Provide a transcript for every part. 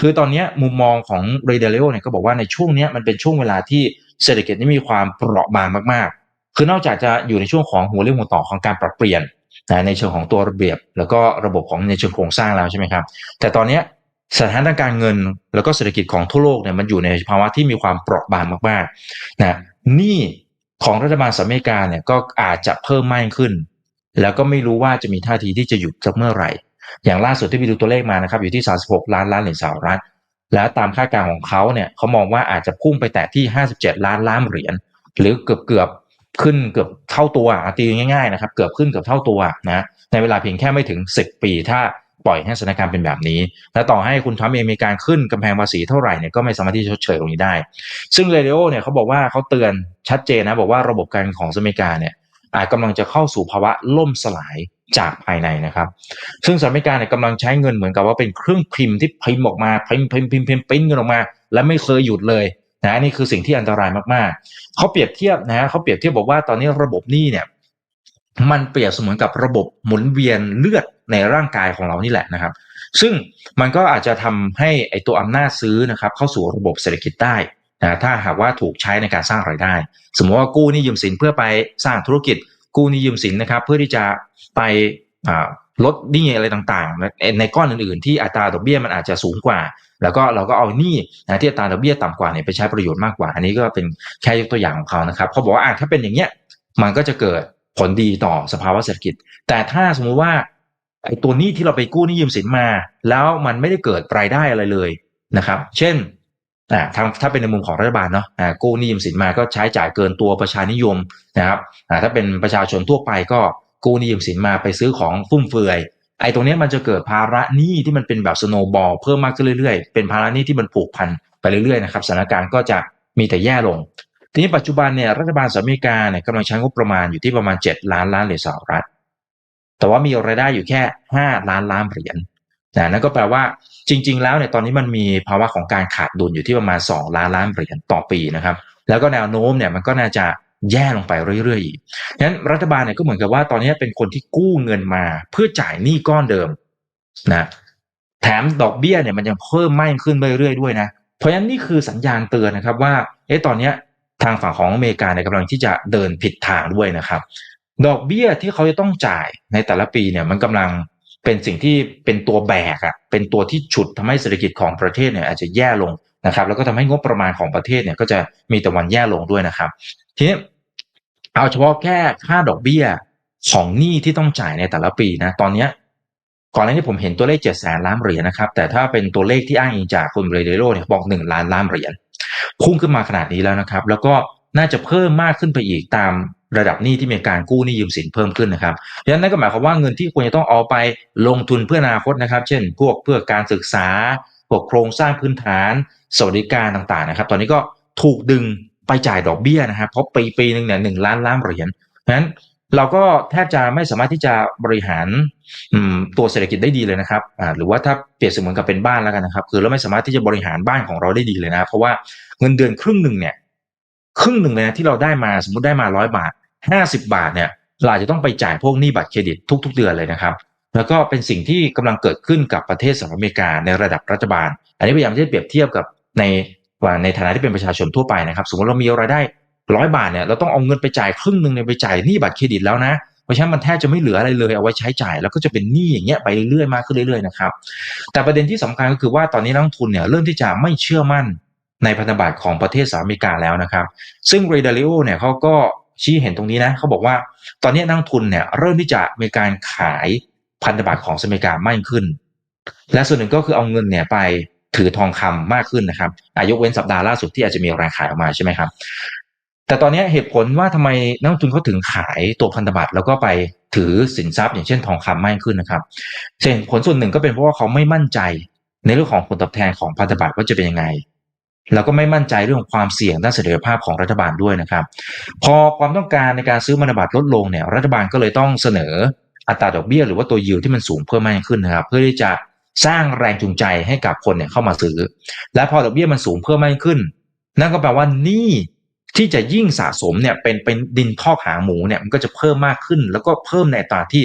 คือตอนนี้มุมมองของเรเดเลโอเนี่ยก็บอกว่าในช่วงนี้มันเป็นช่วงเวลาที่เศรษฐกิจนี่มีความเปราะบางมากๆ คือนอกจากจะอยู่ในช่วงของหัวเรี่ยวหัวต่อของการปรับเปลี่ยนนะในเชิงของตัวระเบียบ แล้วก็ระบบของในเชิงโครงสร้างแล้วใช่ไหมครับ แต่ตอนนี้สถานการณ์เงินแล้วก็เศรษฐกิจของทั่วโลกเนี่ยมันอยู่ในภาวะที่มีความเปราะบางมากๆนะหนี้ของรัฐบาลสหรัฐอเมริกาเนี่ยก็อาจจะเพิ่มมากขึ้น แล้วก็ไม่รู้ว่าจะมีท่าทีที่จะหยุดสักเมื่อไหร่ อย่างล่าสุดที่ไปดูตัวเลขมานะครับอยู่ที่ 36 ล้านล้านเหรียญสหรัฐแล้วตามคาดการณ์ของเขาเนี่ยเขามองว่าอาจจะพุ่งไปแตะที่ 57 ล้านล้านเหรียญหรือเกือบเกือบขึ้นเกือบเท่าตัวตีง่ายๆนะครับเกือบขึ้นเกือบเท่าตัวนะในเวลาเพียงแค่ไม่ถึง 10 ปีถ้าปล่อยให้สถานการณ์เป็นแบบนี้ และต่อให้คุณทรัมป์เองมีการขึ้นกำแพงภาษีเท่าไหร่เนี่ยก็ไม่สามารถที่จะชดเชยตรงนี้ได้ ซึ่งเรเดโอเนี่ยเขาบอกว่าเขาเตือนชัดเจนนะบอกว่าระบบการของสหรัฐอเมริกาเนี่ย อาจกำลังจะเข้าสู่ภาวะล่มสลายจากภายในนะครับ ซึ่งสหรัฐอเมริกาเนี่ยกำลังใช้เงินเหมือนกับว่าเป็นเครื่องพิมพ์ที่พิมพ์ออกมาพิมพ์พิมพ์พิมพ์พิมพ์พิมพ์เงินออกมา และไม่เคยหยุดเลยนะนี่คือสิ่งที่อันตรายมากๆ เขาเปรียบเทียบนะเขาเปรียบเทียบบอกว่าตอนนี้ระบบหนี้เนี่ยมันเปรียบเสมือนกับระบบหมุนเวียนเลือดในร่างกายของเรานี่แหละนะครับ ซึ่งมันก็อาจจะทำให้ไอตัวอำนาจซื้อนะครับ เข้าสู่ระบบเศรษฐกิจได้ นะถ้าหากว่าถูกใช้ในการสร้างรายได้ สมมติว่ากู้นี้ยืมสินเพื่อไปสร้างธุรกิจ กู้นี้ยืมสินนะครับ เพื่อที่จะไปลดหนี้อะไรต่างๆ ในก้อนอื่นๆ ที่อัตราดอกเบี้ยมันอาจจะสูงกว่า แล้วก็เราก็เอาหนี้นะที่อัตราดอกเบี้ยต่ำกว่าเนี่ยไปใช้ประโยชน์มากกว่า อันนี้ก็เป็นแค่ยกตัวอย่างของเขานะครับเขาบอกว่าถ้าเป็นอย่างเงี้ยมันก็จะเกิดผลดีต่อสภาวะเศรษฐกิจ แต่ถ้าสมมุติว่าไอ้ตัวหนี้ที่เราไปกู้หนี้ยืมสินมา แล้วมันไม่ได้เกิดรายได้อะไรเลยนะครับ เช่น อ่าถ้าเป็นในมุมของรัฐบาลเนาะอ่ากู้หนี้ยืมสินมาก็ใช้จ่ายเกินตัวประชานิยมนะครับอ่าถ้าเป็นประชาชนทั่วไปก็กู้หนี้ยืมสินมาไปซื้อของฟุ่มเฟือยไอ้ตรงนี้มันจะเกิดภาระหนี้ที่มันเป็นแบบสโนบอลเพิ่มมากขึ้นเรื่อยๆ เป็นภาระหนี้ที่มันผูกพันไปเรื่อยๆนะครับสถานการณ์ก็จะมีแต่แย่ลง ทีนี้ปัจจุบันเนี่ยรัฐบาลสหรัฐอเมริกาเนี่ยกำลังใช้งบประมาณอยู่ที่ประมาณ 7 ล้านล้านเหรียญสหรัฐ แต่ว่ามีรายได้อยู่แค่ 5 ล้านล้านเหรียญ นะนั่นก็แปลว่าจริง ๆ แล้วเนี่ยตอนนี้มันมีภาวะของการขาดดุลอยู่ที่ประมาณ 2 ล้านล้านเหรียญต่อปีนะครับ แล้วก็แนวโน้มเนี่ยมันก็น่าจะแย่ลงไปเรื่อยๆอีกงั้นรัฐบาลเนี่ยก็เหมือนกับว่าตอนนี้เป็นคนที่กู้เงินมาเพื่อจ่ายหนี้ก้อนเดิมนะแถมดอกเบี้ยเนี่ยมันยังเพิ่มมากขึ้นไปเรื่อยๆด้วยนะ เพราะฉะนั้นนี่คือสัญญาณเตือนนะครับว่าเอ๊ะตอนนี้ทางฝั่งของอเมริกาเนี่ยกำลังที่จะเดินผิดทางด้วยนะครับ ดอกเบี้ยที่เขาจะต้องจ่ายในแต่ละปีเนี่ยมันกำลัง เป็นสิ่งที่เป็นตัวแบกอะเป็นตัวที่ฉุดทำให้เศรษฐกิจของประเทศเนี่ยอาจจะแย่ลงนะครับ แล้วก็ทำให้งบประมาณของประเทศเนี่ยก็จะมีแต่วันแย่ลงด้วยนะครับ ทีนี้เอาเฉพาะแค่ค่าดอกเบี้ยของหนี้ที่ต้องจ่ายในแต่ละปีนะตอนนี้ก่อนหน้านี้ผมเห็นตัวเลขเจ็ดแสนล้านเหรียญนะครับ แต่ถ้าเป็นตัวเลขที่อ้างอิงจากคุณเรเดโรเนี่ยบอกหนึ่งล้านล้านเหรียญพุ่งขึ้นมาขนาดนี้แล้วนะครับ แล้วก็น่าจะเพิ่มมากขึ้นไปอีกตาม ระดับหนี้ที่มีการกู้หนี้ยืมสินเพิ่มขึ้นนะครับดังนั้นก็หมายความว่าเงินที่ควรจะต้องเอาไปลงทุนเพื่ออนาคตนะครับ เช่น พวกเพื่อการศึกษาพวกโครงสร้างพื้นฐาน สวัสดิการต่างๆนะครับ ตอนนี้ก็ถูกดึงไปจ่ายดอกเบี้ยนะครับ เพราะปีปีหนึ่งเนี่ยหนึ่งล้านล้านเหรียญนั้นเราก็แทบจะไม่สามารถที่จะบริหารตัวเศรษฐกิจได้ดีเลยนะครับหรือว่าถ้าเปรียบเสมือนกับเป็นบ้านแล้วกันนะครับ คือเราไม่สามารถที่จะบริหารบ้านของเราได้ดีเลยนะ เพราะว่าเงินเดือนครึ่งหนึ่งเนี่ย ครึ่งหนึ่งเลยนะที่เราได้มาสมมติได้มาร้อยบาท ห้าสิบาทเนี่ยเราจะต้องไปจ่ายพวกหนี้บัตรเครดิตทุก ๆ เดือนเลยนะครับ แล้วก็เป็นสิ่งที่กำลังเกิดขึ้นกับประเทศสหรัฐอเมริกาในระดับรัฐบาล อันนี้พยายามจะเปรียบเทียบกับในว่าในฐานะที่เป็นประชาชนทั่วไปนะครับ สมมติเรามีรายได้ร้อยบาทเนี่ยเราต้องเอาเงินไปจ่ายครึ่งหนึ่งในไปจ่ายหนี้บัตรเครดิตแล้วนะเพราะฉะนั้นมันแทบจะไม่เหลืออะไรเลยเอาไว้ใช้จ่าย แล้วก็จะเป็นหนี้อย่างเงี้ยไปเรื่อยๆมากขึ้นเรื่อยๆนะครับแต่ประเด็นที่สำคัญก็คือว่าตอนนี้นักทุนเนี่ยเริ่มที่จะไม่เชื่อมั่นในพันธบัตรของประเทศสหรัฐอเมริกาแล้วนะครับ ซึ่งเรดาริโอเนี่ยเขาก็ ชี้เห็นตรงนี้นะเขาบอกว่าตอนนี้นักทุนเนี่ยเริ่มที่จะมีการขายพันธบัตรของสหรัฐอเมริกามากขึ้น และส่วนหนึ่งก็คือเอาเงินเนี่ยไปถือทองคำมากขึ้นนะครับอายกเว้นสัปดาห์ล่าสุดที่อาจจะมีแรายขายออกมาใช่ไหมครับ แต่ตอนนี้เหตุผลว่าทำไมนักทุนเขาถึงขายตัวพันธบัตรแล้วก็ไปถือสินทรัพย์อย่างเช่นทองคำมากขึ้นนะครับเหตุผลส่วนหนึ่งก็เป็นเพราะว่าเขาไม่มั่นใจในเรื่องของผลตอบแทนของพันธบัตรว่าจะเป็นยังไง แล้วก็ไม่มั่นใจเรื่องความเสี่ยงด้านเสถียรภาพของรัฐบาลด้วยนะครับ พอความต้องการในการซื้อพันบัตรลดลงเนี่ยรัฐบาลก็เลยต้องเสนออัตราดอกเบี้ยหรือว่าตัวยิวที่มันสูงเพิ่มมากขึ้นนะครับ เพื่อที่จะสร้างแรงจูงใจให้กับคนเนี่ยเข้ามาซื้อ และพอดอกเบี้ยมันสูงเพิ่มมากขึ้น นั่นก็แปลว่านี่ที่จะยิ่งสะสมเนี่ยเป็นเป็นดินพอกหางหมูเนี่ยมันก็จะเพิ่มมากขึ้น แล้วก็เพิ่มในตาที่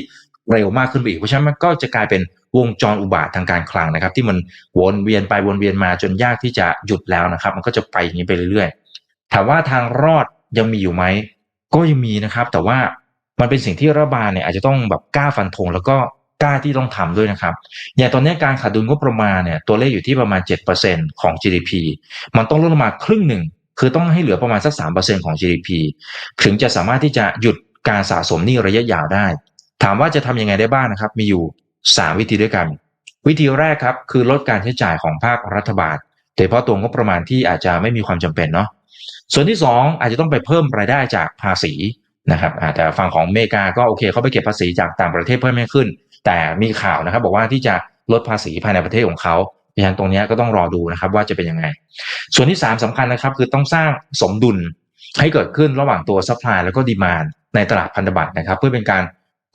เร็วมากขึ้นไปอีก เพราะฉะนั้นมันก็จะกลายเป็นวงจรอุบาททางการคลังนะครับ ที่มันวนเวียนไปวนเวียนมาจนยากที่จะหยุดแล้วนะครับ มันก็จะไปอย่างนี้ไปเรื่อยๆ ถามว่าทางรอดยังมีอยู่ไหมก็ยังมีนะครับ แต่ว่ามันเป็นสิ่งที่รัฐบาลเนี่ยอาจจะต้องแบบกล้าฟันธงแล้วก็กล้าที่ต้องทำด้วยนะครับ อย่างตอนนี้การขาดดุลงบประมาณเนี่ยตัวเลขอยู่ที่ประมาณ 7%ของ GDP มันต้องลดลงมาครึ่งหนึ่งคือต้องให้เหลือประมาณสัก 3%ของ GDP ถึงจะสามารถที่จะหยุดการสะสมหนี้ระยะยาวได้ ถามว่าจะทำยังไงได้บ้างนะครับ มีอยู่ 3 วิธีด้วยกัน วิธีแรกครับคือลดการใช้จ่ายของภาครัฐบาลโดยเฉพาะตัวงบประมาณที่อาจจะไม่มีความจำเป็นเนาะส่วนที่ 2 อาจจะต้องไปเพิ่มรายได้จากภาษีนะครับอาแต่ฝั่งของอเมริกาก็โอเคเขาไปเก็บภาษีจากต่างประเทศเพิ่มมากขึ้น แต่มีข่าวนะครับ บอกว่าที่จะลดภาษีภายในประเทศของเขาเพราะฉะนั้นตรงนี้ก็ต้องรอดูนะครับว่าจะเป็นยังไง ส่วนที่ 3สำคัญนะครับ คือต้องสร้างสมดุลให้เกิดขึ้นระหว่างตัวซัพพลายแล้วก็ดีมานในตลาดพันธบัตรนะครับ เพื่อเป็นการ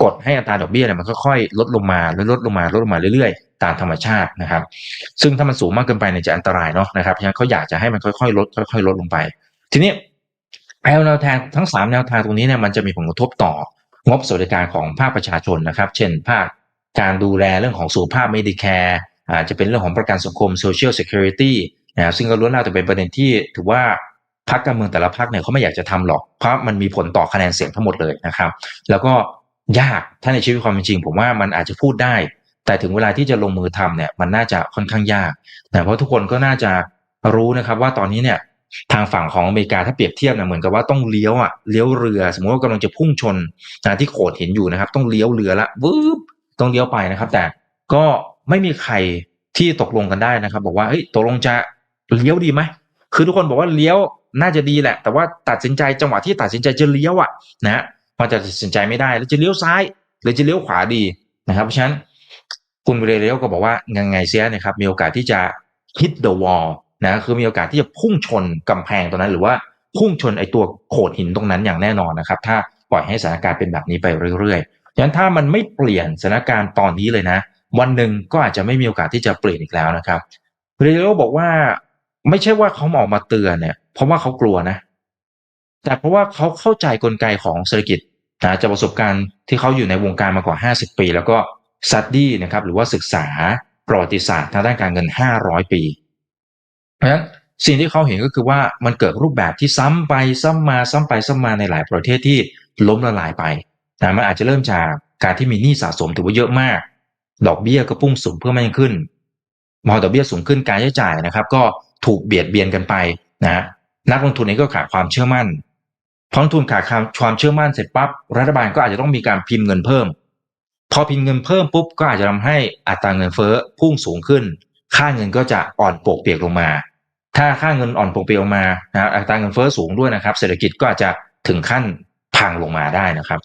กดให้อัตราดอกเบี้ยเนี่ยมันค่อยๆลดลงมาลดลงมาลดลงมาเรื่อยๆ ตามธรรมชาตินะครับ ซึ่งถ้ามันสูงมากเกินไปเนี่ยจะอันตรายเนาะนะครับเพราะฉะนั้นเขาอยากจะให้มันค่อยๆลดค่อยๆ ลดลงไป ทีนี้แนวทางทั้งสามแนวทางตรงนี้เนี่ยมันจะมีผลกระทบต่องบสวัสดิการของภาคประชาชนนะครับ เช่น ภาคการดูแลเรื่องของสุขภาพ Medicare อาจจะเป็นเรื่องของประกันสังคม Social Security นะครับซึ่งก็ล้วนแล้วแต่เป็นประเด็นที่ถือว่าพรรคการเมืองแต่ละพรรคเนี่ยเขาไม่อยากจะทำหรอกเพราะมันมีผลต่อคะแนนเสียงทั้งหมดเลยนะครับ แล้วก็ ยากถ้าในชีวิตความเป็นจริง ผมว่ามันอาจจะพูดได้ แต่ถึงเวลาที่จะลงมือทำเนี่ยมันน่าจะค่อนข้างยากนะเพราะทุกคนก็น่าจะรู้นะครับว่าตอนนี้เนี่ยทางฝั่งของอเมริกาถ้าเปรียบเทียบเนี่ยเหมือนกับว่าต้องเลี้ยวอะเลี้ยวเรือ สมมติว่ากำลังจะพุ่งชนนะที่โขดเหินอยู่นะครับ ต้องเลี้ยวเรือละวืบต้องเลี้ยวไปนะครับ แต่ก็ไม่มีใครที่ตกลงกันได้นะครับ บอกว่าเฮ้ยตกลงจะเลี้ยวดีไหมคือทุกคนบอกว่าเลี้ยวน่าจะดีแหละ แต่ว่าตัดสินใจจังหวะที่ตัดสินใจจะเลี้ยวอะนะ มันจะตัดสินใจไม่ได้แล้วจะเลี้ยวซ้าย หรือจะเลี้ยวขวาดีนะครับ เพราะฉะนั้นคุณเรเลียวก็บอกว่ายังไงเสียนะครับ มีโอกาสที่จะ hit the wall นะคือมีโอกาสที่จะพุ่งชนกำแพงตรงนั้น หรือว่าพุ่งชนไอตัวโขดหินตรงนั้นอย่างแน่นอนนะครับ ถ้าปล่อยให้สถานการณ์เป็นแบบนี้ไปเรื่อยๆฉะนั้นถ้ามันไม่เปลี่ยนสถานการณ์ตอนนี้เลยนะ วันหนึ่งก็อาจจะไม่มีโอกาสที่จะเปลี่ยนอีกแล้วนะครับเรเลียวบอกว่าไม่ใช่ว่าเขาออกมาเตือนเนี่ย เพราะว่าเขากลัวนะ แต่เพราะว่าเขาเข้าใจกลไกของเศรษฐกิจ นะจากประสบการณ์ที่เขาอยู่ในวงการมากว่า 50 ปี แล้วก็ซัดดี้นะครับหรือว่าศึกษาประวัติศาสตร์ทางด้านการเงิน 500 ปี เพราะฉะนั้นสิ่งที่เขาเห็นก็คือว่ามันเกิดรูปแบบที่ซ้ำไปซ้ำมาซ้ำไปซ้ำมาในหลายประเทศที่ล้มละลายไปนะมันอาจจะเริ่มจากการที่มีหนี้สะสมถือว่าเยอะมาก ดอกเบี้ยก็พุ่งสูงเพิ่มมากขึ้นพอดอกเบี้ยสูงขึ้นการใช้จ่ายนะครับ ก็ถูกเบียดเบียนกันไปนะนักลงทุนเองก็ขาดความเชื่อมั่น พองทุนขาดความเชื่อมั่นเสร็จปั๊บรัฐบาลก็อาจจะต้องมีการพิมพ์เงินเพิ่ม พอพิมพ์เงินเพิ่มปุ๊บก็อาจจะทำให้อัตราเงินเฟ้อพุ่งสูงขึ้น ค่าเงินก็จะอ่อนโปกเปียกลงมา ถ้าค่าเงินอ่อนโปกเปียกลงมานะอัตราเงินเฟ้อสูงด้วยนะครับ เศรษฐกิจก็อาจจะถึงขั้นพังลงมาได้นะครับ